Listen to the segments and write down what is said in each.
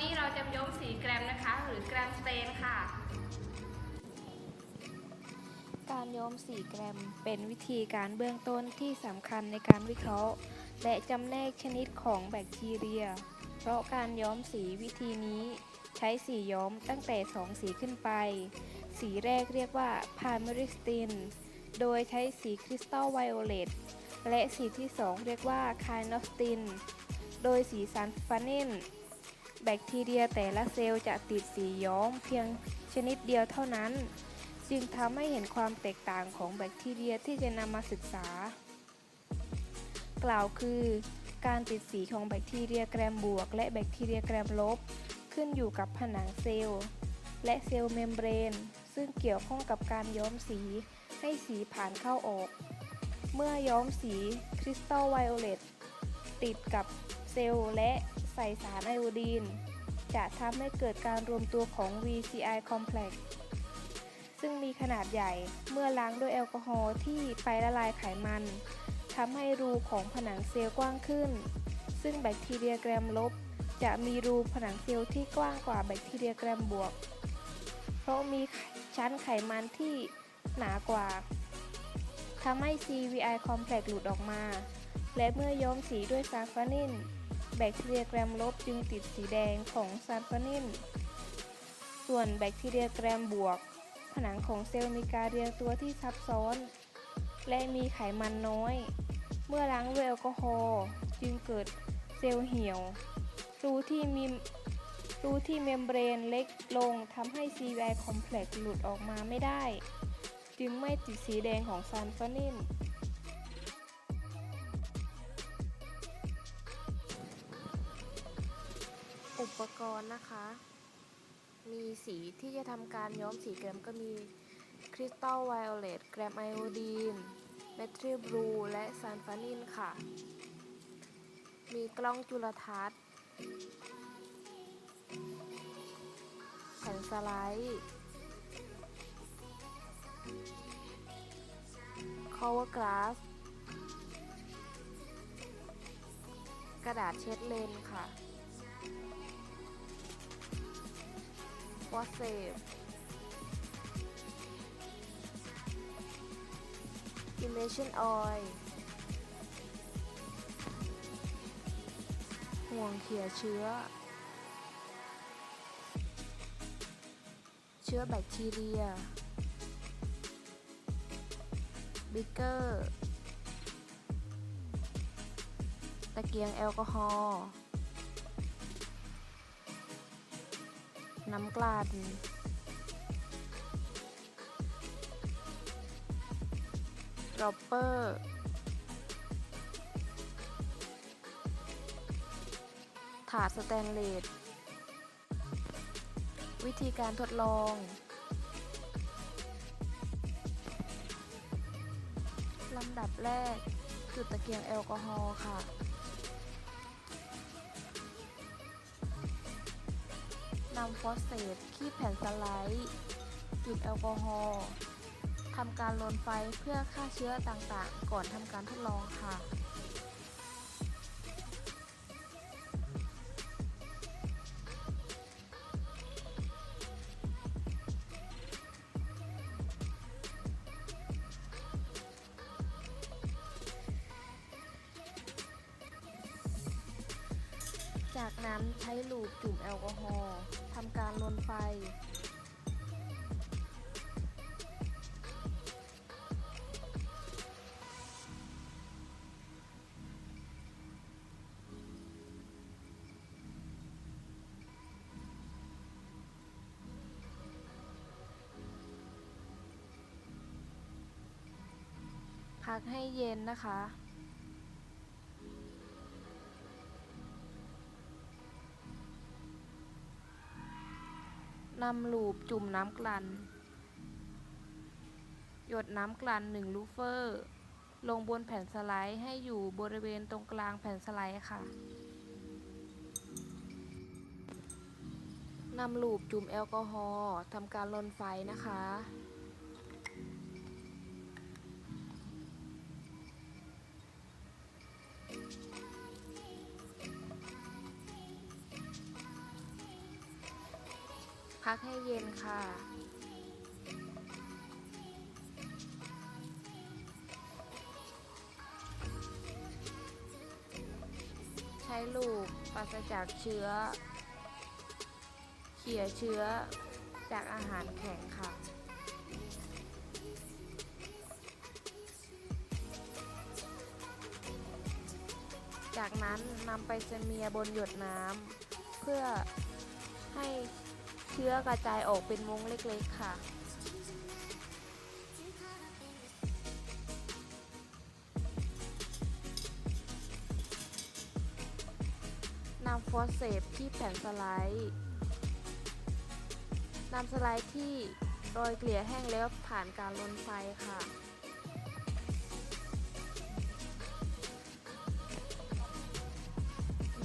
นี้เราจะย้อมสีแกรมนะคะ หรือแกรมสเตนค่ะ การย้อมสีแกรมเป็นวิธีการเบื้องต้นที่สำคัญในการวิเคราะห์ และจำแนกชนิดของแบคทีเรีย เพราะการย้อมสีวิธีนี้ใช้สีย้อมตั้งแต่ 2 สีขึ้นไป สีแรกเรียกว่าพา m มริสติน โดยใช้สีคริสตัลไวโอเลตและสีที่ 2 เรียกว่าคายนอสติน โดยสีซันฟานิน แบคทีเรียแต่ละเซลล์จะติดสีย้อมเพียงชนิดเดียวเท่านั้น จึงทำให้เห็นความแตกต่างของแบคทีเรียที่จะนำมาศึกษา กล่าวคือ การติดสีของแบคทีเรียแกรมบวก และแบคทีเรียแกรมลบ ขึ้นอยู่กับผนังเซลล์ และเซลล์เมมเบรน ซึ่งเกี่ยวข้องกับการย้อมสีให้สีผ่านเข้าออก เมื่อย้อมสีคริสตัลไวโอเลตติดกับเซลล์และ ส่สารไอโอดีน จะทำให้เกิดการรวมตัวของ VCI complex ซึ่งมีขนาดใหญ่เมื่อล้างด้วยแอลกอฮอล์ที่ไปละลายไขมันทำให้รูของผนังเซลล์กว้างขึ้น ซึ่งแบคทีเรียแกรมลบ จะมีรูผนังเซลล์ที่กว้างกว่าแบคทีเรียแกรมบวก เพราะมีชั้นไขมันที่หนากว่าทำให้ CVI complex หลุดออกมา และเมื่อย้อมสีด้วยซาฟานิน แบคทีเรียแกรมลบจึงติดสีแดงของซาฟานิน ส่วนแบคทีเรียแกรมบวก ผนังของเซลล์มีการเรียงตัวที่ซับซ้อน และมีไขมันน้อย เมื่อล้างด้วยแอลกอฮอล์จึงเกิดเซลล์เหี่ยว รูที่มีรูที่เมมเบรนเล็กลงทำให้ CVI complex หลุดออกมาไม่ได้ จึงไม่ติดสีแดงของซานฟานิน ปกรณ์นะคะ มีสีที่จะทำการย้อมสีแกรมก็มีคริสตัลไวโอเลตแกรมไอโอดีนเมทริบลูและซันฟานินค่ะ มีกล้องจุลทรรศน์แผ่นสไลด์ cover glass กระดาษเช็ดเลนค่ะ วอเซฟอิเลชันออยห่วงเขี่ยเชื้อ เชื้อแบคทีเรีย บิกเกอร์ ตะเกียงแอลกอฮอล์ น้ำกลั่นดรอปเปอร์ถาดสแตนเลส วิธีการทดลอง ลำดับแรก จุดตะเกียงแอลกอฮอล์ค่ะ นำฟอสเฟตขี้แผ่นสไลด์กิดแอลกอฮอล์ทำการลนไฟเพื่อฆ่าเชื้อต่างๆ ก่อนทำการทดลองค่ะ จากนั้นใช้ลูปจุ่มแอลกอฮอล์ทำการลนไฟ พักให้เย็นนะคะ นำลูบจุ่มน้ำกลั่น หยดน้ำกลั่น1ลูเฟอร์ ลงบนแผ่นสไลด์ให้อยู่บริเวณตรงกลางแผ่นสไลด์ค่ะนำลูบจุ่มแอลกอฮอล์ทำการลนไฟนะคะ พักให้เย็นค่ะ ใช้ลูกปราศจากเชื้อ เขี่ยเชื้อจากอาหารแข็งค่ะจากนั้นนำไปสเมียบนหยดน้ำเพื่อให้ เชื้อกระจายออกเป็นมุ้งเล็กๆค่ะ นำฟอสเซปที่แผ่นสไลด์นำสไลด์ที่โรยเกลี่ยแห้งแล้วผ่านการลนไฟค่ะ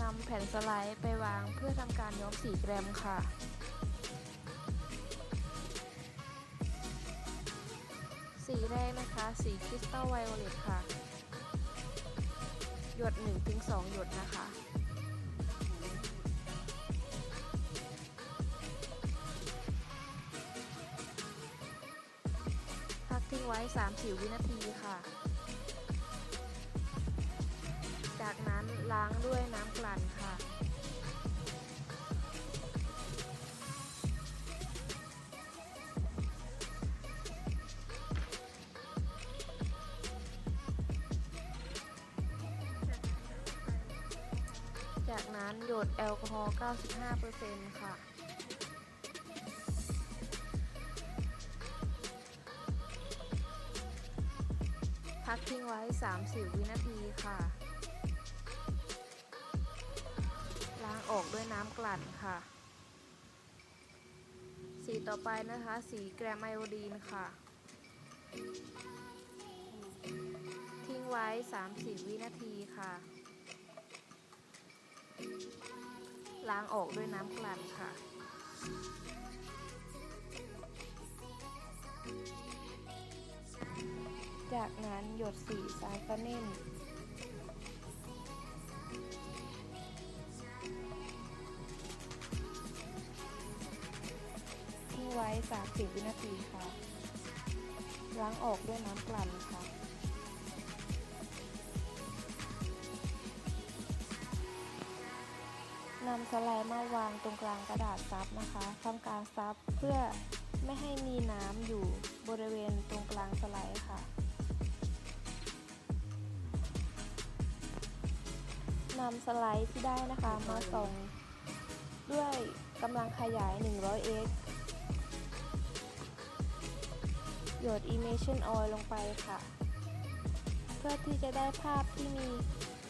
นำแผ่นสไลด์ไปวางเพื่อทำการย้อมสีแกรมค่ะ แรกนะคะ สีคริสตัลไวโอเลตค่ะ หยด1-2 หยดนะคะ พักทิ้งไว้ 30 วินาทีค่ะ จากนั้นล้างด้วยน้ำกลั่น จากนั้นหยดแอลกอฮอล์ 95%ค่ะ พักทิ้งไว้ 30 วินาทีค่ะ ล้างออกด้วยน้ำกลั่นค่ะ สีต่อไปนะคะ สีแกรมไอโอดีนค่ะ ทิ้งไว้ 30 วินาทีค่ะ ล้างออกด้วยน้ำกลั่นค่ะ จากนั้นหยดสีซาฟาเนนทิ้งไว้ 30 วินาทีค่ะ ล้างออกด้วยน้ำกลั่นค่ะ นำสไลด์มาวางตรงกลางกระดาษซับนะคะทำการซับเพื่อไม่ให้มีน้ำอยู่บริเวณตรงกลางสไลด์ค่ะนำสไลด์ที่ได้นะคะมาส่องด้วยกำลังขยาย 100x หยด Immersion Oil ลงไปค่ะ เพื่อที่จะได้ภาพที่มี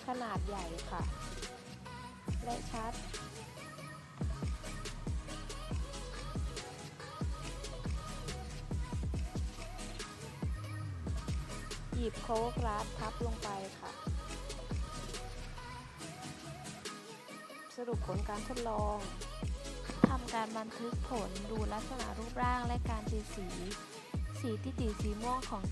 ขนาดใหญ่ค่ะ และชัด หยิบโค้กราสทับลงไปค่ะ สรุปผลการทดลองทำการบันทึกผลดูลักษณะรูปร่างและการตีสี สีที่ติดสีม่วงของ